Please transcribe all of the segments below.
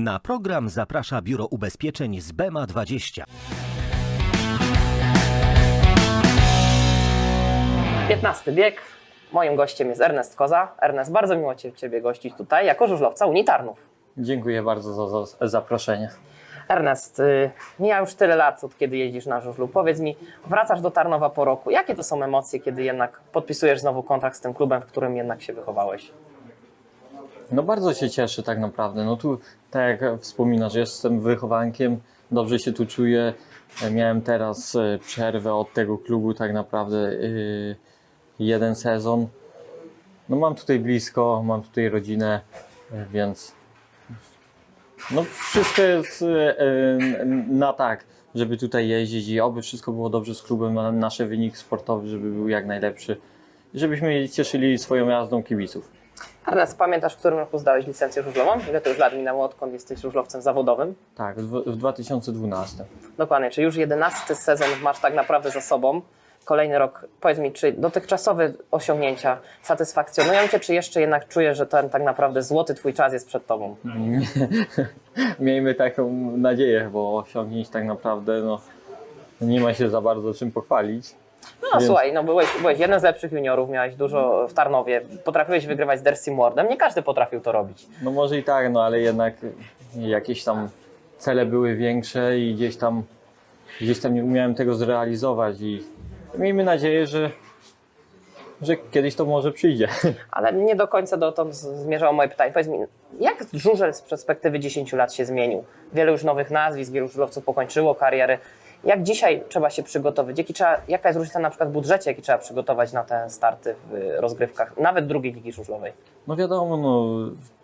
Na program zaprasza Biuro Ubezpieczeń z BEMA 20. 15 bieg. Moim gościem jest Ernest Koza. Ernest, bardzo miło Cię, Ciebie gościć tutaj jako żużlowca Unii Tarnów. Dziękuję bardzo za, za zaproszenie. Ernest, y, mija już tyle lat, od kiedy jeździsz na żużlu. Powiedz mi, wracasz do Tarnowa po roku. Jakie to są emocje, kiedy jednak podpisujesz znowu kontrakt z tym klubem, w którym jednak się wychowałeś? No bardzo się cieszę tak naprawdę. No tu, tak jak wspominasz, jestem wychowankiem, dobrze się tu czuję. E, Miałem teraz e, przerwę od tego klubu tak naprawdę yy, jeden sezon. No mam tutaj blisko, mam tutaj rodzinę, e, więc no wszystko jest e, e, na tak, żeby tutaj jeździć i oby wszystko było dobrze z klubem, nasz wynik sportowy, żeby był jak najlepszy. Żebyśmy cieszyli swoją jazdą kibiców. Ernest, pamiętasz, w którym roku zdałeś licencję żużlową? Ile to już lat minęło, odkąd jesteś żużlowcem zawodowym? Tak, w, w 2012. Dokładnie, czy już 11 sezon masz tak naprawdę za sobą? Kolejny rok, powiedz mi, czy dotychczasowe osiągnięcia satysfakcjonują Cię, czy jeszcze jednak czujesz, że ten tak naprawdę złoty Twój czas jest przed Tobą? Miejmy taką nadzieję, bo osiągnięć tak naprawdę no, nie ma się za bardzo czym pochwalić. No Więc- słuchaj, no byłeś, byłeś jeden z lepszych juniorów, miałeś dużo w Tarnowie, potrafiłeś wygrywać z Dersim Wardem, nie każdy potrafił to robić. No może i tak, no ale jednak jakieś tam cele były większe i gdzieś tam, gdzieś tam nie umiałem tego zrealizować i miejmy nadzieję, że, że kiedyś to może przyjdzie. Ale nie do końca dotąd zmierzało moje pytanie. Powiedz mi, jak żużel z perspektywy 10 lat się zmienił? Wiele już nowych nazwisk, wielu żużlowców pokończyło kariery. Jak dzisiaj trzeba się przygotować? Jaki trzeba, jaka jest różnica na przykład w budżecie, jaki trzeba przygotować na te starty w y, rozgrywkach, nawet drugiej ligi żużlowej? No wiadomo, no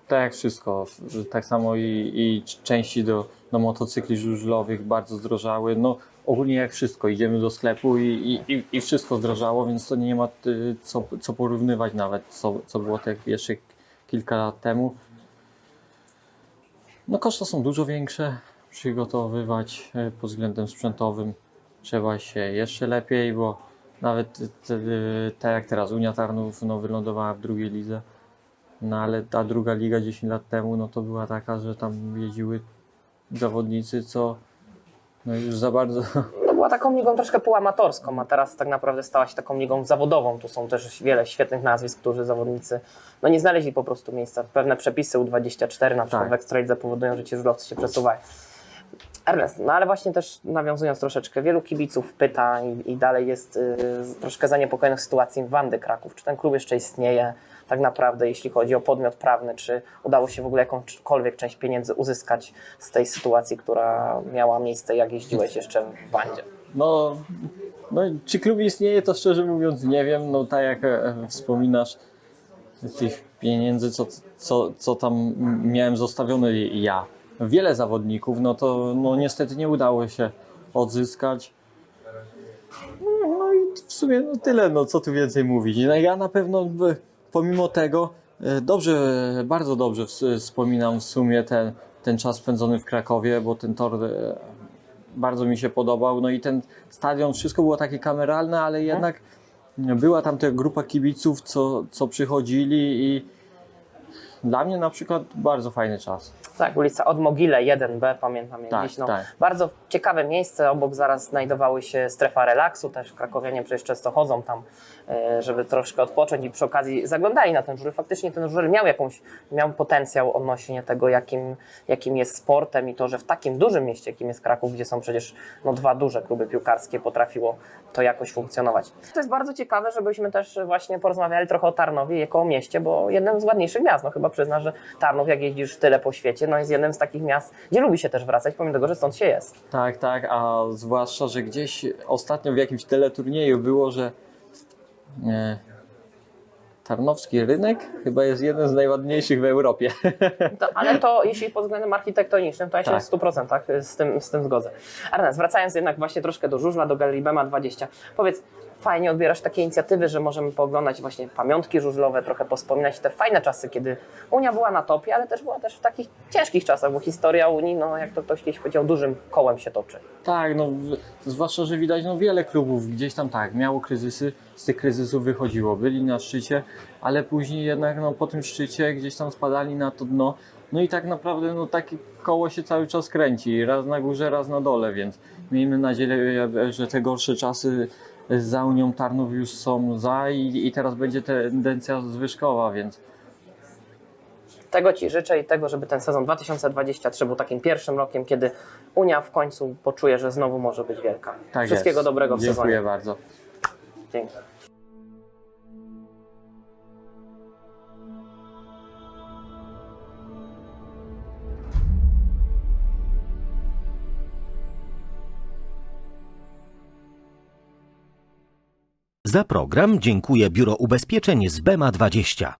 tak jak wszystko, tak samo i, i części do, do motocykli żużlowych bardzo zdrożały. No ogólnie jak wszystko, idziemy do sklepu i, i, i- wszystko zdrożało, więc to nie ma y, co, co porównywać nawet, co, co było tak jeszcze kilka lat temu. No koszty są dużo większe, przygotowywać y, pod względem sprzętowym trzeba się jeszcze lepiej, bo nawet tak jak teraz Unia Tarnów no, wylądowała w drugiej lidze. No ale ta druga liga 10 lat temu, no to była taka, że tam jeździły zawodnicy, co no już za bardzo. Była taką ligą troszkę półamatorską, a teraz tak naprawdę stała się taką ligą zawodową. Tu są też wiele świetnych nazwisk, którzy zawodnicy no nie znaleźli po prostu miejsca. Pewne przepisy U24 na przykład Tak. w Ekstralidze powodują, że ci żużlowcy się przesuwają. Ernest, no ale właśnie też nawiązując troszeczkę, wielu kibiców pyta i, i dalej jest y, troszkę zaniepokojonych sytuacją Wandy Kraków. Czy ten klub jeszcze istnieje tak naprawdę, jeśli chodzi o podmiot prawny, czy udało się w ogóle jakąkolwiek część pieniędzy uzyskać z tej sytuacji, która miała miejsce, jak jeździłeś jeszcze w Wandzie? No, no czy klub istnieje, to szczerze mówiąc nie wiem. No tak jak e, wspominasz, tych pieniędzy, co, co, co tam miałem zostawione ja. Wiele zawodników, no to no niestety nie udało się odzyskać. No, i w sumie no tyle, no co tu więcej mówić. No ja na pewno b- pomimo tego e, dobrze, bardzo dobrze ws- wspominam w sumie ten, ten czas spędzony w Krakowie, bo ten tor e, bardzo mi się podobał. No i ten stadion, wszystko było takie kameralne, ale jednak była tam ta grupa kibiców, co, co przychodzili i dla mnie na przykład bardzo fajny czas. Tak, ulica od Mogile 1B, pamiętam Tak, dziś. No, tak. Bardzo ciekawe miejsce, obok zaraz znajdowały się strefa relaksu, też krakowianie przecież często chodzą tam, e, żeby troszkę odpocząć i przy okazji zaglądali na ten żużel. Faktycznie ten żużel miał jakąś, miał potencjał odnośnie tego, jakim, jakim jest sportem i to, że w takim dużym mieście, jakim jest Kraków, gdzie są przecież no, dwa duże kluby piłkarskie, potrafiło to jakoś funkcjonować. To jest bardzo ciekawe, żebyśmy też właśnie porozmawiali trochę o Tarnowie jako o mieście, bo jednym z ładniejszych miast, no chyba przyznasz, że Tarnów, jak jeździsz tyle po świecie, no jest jednym z takich miast, gdzie lubi się też wracać, pomimo tego, że stąd się jest. Tak, tak, a zwłaszcza, że gdzieś ostatnio w jakimś teleturnieju było, że e, Tarnowski rynek chyba jest jeden z najładniejszych w Europie. To, ale to jeśli pod względem architektonicznym, to ja się Tak. w 100% z tym, z tym zgodzę. Ernest, wracając jednak właśnie troszkę do żużla, do Galerii Bema 20, powiedz, fajnie odbierasz takie inicjatywy, że możemy pooglądać właśnie pamiątki żużlowe, trochę pospominać. Te fajne czasy, kiedy Unia była na topie, ale też była też w takich ciężkich czasach, bo historia Unii, no jak to ktoś kiedyś powiedział, dużym kołem się toczy. Tak, no zwłaszcza, że widać no wiele klubów gdzieś tam tak, miało kryzysy, z tych kryzysów wychodziło, byli na szczycie, ale później jednak no po tym szczycie gdzieś tam spadali na to dno, No i tak naprawdę no, takie koło się cały czas kręci, raz na górze, raz na dole, więc miejmy nadzieję, że te gorsze czasy za Unią Tarnów już są za i, i teraz będzie tendencja zwyżkowa, więc Tego Ci życzę i tego, żeby ten sezon 2023 był takim pierwszym rokiem, kiedy Unia w końcu poczuje, że znowu może być wielka. tak Wszystkiego jest. dobrego w Dziękuję sezonie. bardzo. Dzięki. Za program dziękuję Biuro Ubezpieczeń z BEMA 20.